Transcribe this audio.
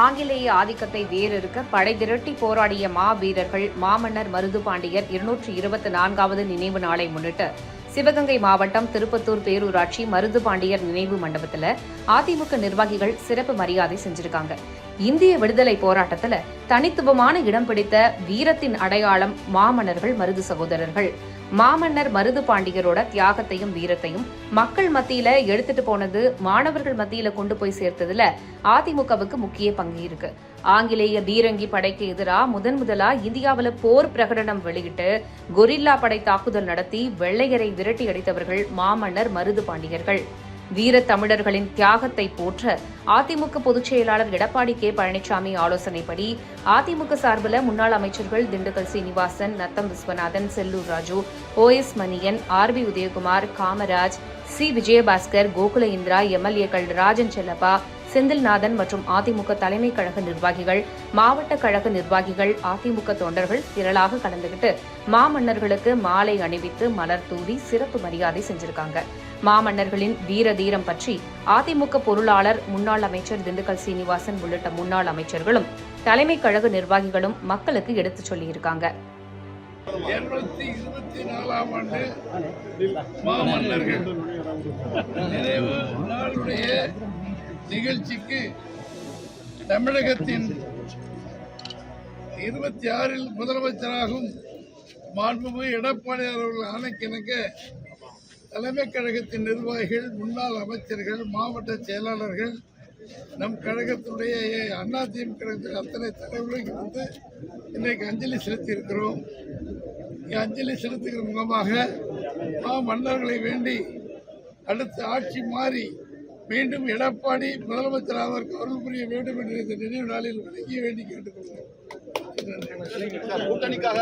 ஆங்கிலேய ஆதிக்கத்தை வேறறுக்க படை திரட்டி போராடிய மா வீரர்கள் மாமன்னர் மருது பாண்டியர் இருநூற்றி இருபத்தி நான்காவது நினைவு நாளை முன்னிட்டு சிவகங்கை மாவட்டம் திருப்பத்தூர் பேரூராட்சி மருது பாண்டியர் நினைவு மண்டபத்துல அதிமுக நிர்வாகிகள் சிறப்பு மரியாதை செஞ்சிருக்காங்க. இந்திய விடுதலை போராட்டத்துல தனித்துவமான இடம் பிடித்த வீரத்தின் அடையாளம் மாமன்னர்கள் மருது சகோதரர்கள். மாமன்னர் மருது பாண்டியரோட தியாகத்தையும் வீரத்தையும் மக்கள் மத்தியில எடுத்துட்டு போனது மாணவர்கள் மத்தியில கொண்டு போய் சேர்த்ததுல அதிமுகவுக்கு முக்கிய பங்கு இருக்கு. ஆங்கிலேய பீரங்கி படைக்கு எதிரா முதன் முதலா இந்தியாவில் போர் பிரகடனம் வெளியிட்டு கொரில்லா படை தாக்குதல் நடத்தி வெள்ளையரை விரட்டி அடித்தவர்கள் மாமன்னர் மருது பாண்டியர்கள். வீர தமிழர்களின் தியாகத்தை போற்ற அதிமுக பொதுச் செயலாளர் எடப்பாடி கே பழனிசாமி ஆலோசனைப்படி அதிமுக சார்பில் முன்னாள் அமைச்சர்கள் Dindigul Srinivasan Natham Viswanathan Sellur Raju O S Manian R B Udhayakumar Kamaraj C. Vijayabaskar Gokula Indira எம்எல்ஏக்கள் ராஜன் செல்லப்பா செந்தில்நாதன் மற்றும் அதிமுக தலைமை கழக நிர்வாகிகள் மாவட்ட கழக நிர்வாகிகள் அதிமுக தொண்டர்கள் திரளாக கலந்துகிட்டு மாமன்னர்களுக்கு மாலை அணிவித்து மலர் தூவி சிறப்பு மரியாதை செஞ்சிருக்காங்க. மாமன்னர்களின் வீர தீரம் பற்றி அதிமுக பொருளாளர் முன்னாள் அமைச்சர் திண்டுக்கல் சீனிவாசன் உள்ளிட்ட முன்னாள் அமைச்சர்களும் தலைமை கழக நிர்வாகிகளும் மக்களுக்கு எடுத்துச் சொல்லியிருக்காங்க. மாமன்னர்கள் நிகழ்ச்சிக்கு தமிழகத்தின் இருபத்தி ஆறில் முதலமைச்சராகும் மாண்புமிகு எடப்பாடி அவர்கள் ஆணைக்கிணங்க தலைமை கழகத்தின் நிர்வாகிகள் முன்னாள் அமைச்சர்கள் மாவட்ட செயலாளர்கள் நம் கழகத்துடைய அதிமுக கழகத்தில் அத்தனை தலைவர்களுக்கு வந்து இன்றைக்கு அஞ்சலி செலுத்தியிருக்கிறோம். இங்கே அஞ்சலி செலுத்துகிற முகமாக மா மன்னர்களை வேண்டி அடுத்த ஆட்சி மாறி மீண்டும் எடப்பாடி முதலமைச்சர் அவருக்கு அருள் புரிய வேண்டும் என்று இந்த நினைவு நாளில் வழங்கிய வேண்டி கேட்டுக்கொள்கிறோம் கூட்டணிக்காக